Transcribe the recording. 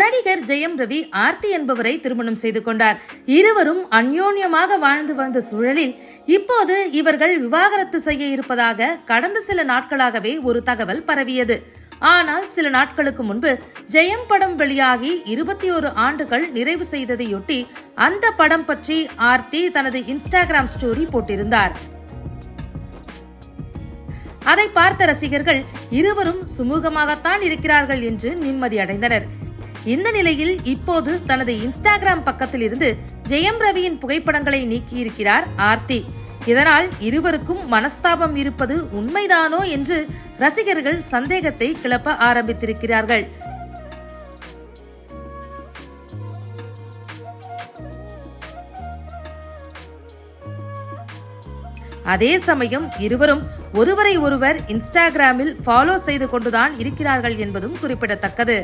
நடிகர் ஜெயம் ரவி ஆர்த்தி என்பவரை திருமணம் செய்து கொண்டார். இருவரும் அந்யோன்யமாக வாழ்ந்து வந்த சூழலில் இப்போது இவர்கள் விவாகரத்து செய்ய இருப்பதாக கடந்த சில நாட்களாகவே ஒரு தகவல் பரவியது. ஆனால் சில நாட்களுக்கு முன்பு ஜெயம் படம் வெளியாகி இருபத்தி ஒரு ஆண்டுகள் நிறைவு செய்ததையொட்டி அந்த படம் பற்றி ஆர்த்தி தனது இன்ஸ்டாகிராம் ஸ்டோரி போட்டிருந்தார். அதை பார்த்த ரசிகர்கள் இருவரும் சுமூகமாகத்தான் இருக்கிறார்கள் என்று நிம்மதி அடைந்தனர். இந்த நிலையில் இப்போது தனது இன்ஸ்டாகிராம் பக்கத்தில் இருந்து ஜெயம் ரவியின் புகைப்படங்களை நீக்கியிருக்கிறார் ஆர்த்தி. இதனால் இருவருக்கும் மனஸ்தாபம் இருப்பது உண்மைதானோ என்று ரசிகர்கள் சந்தேகத்தை கிளப்ப ஆரம்பித்திருக்கிறார்கள். அதே சமயம் இருவரும் ஒருவரை ஒருவர் இன்ஸ்டாகிராமில் ஃபாலோ செய்து கொண்டுதான் இருக்கிறார்கள் என்பதும் குறிப்பிடத்தக்கது.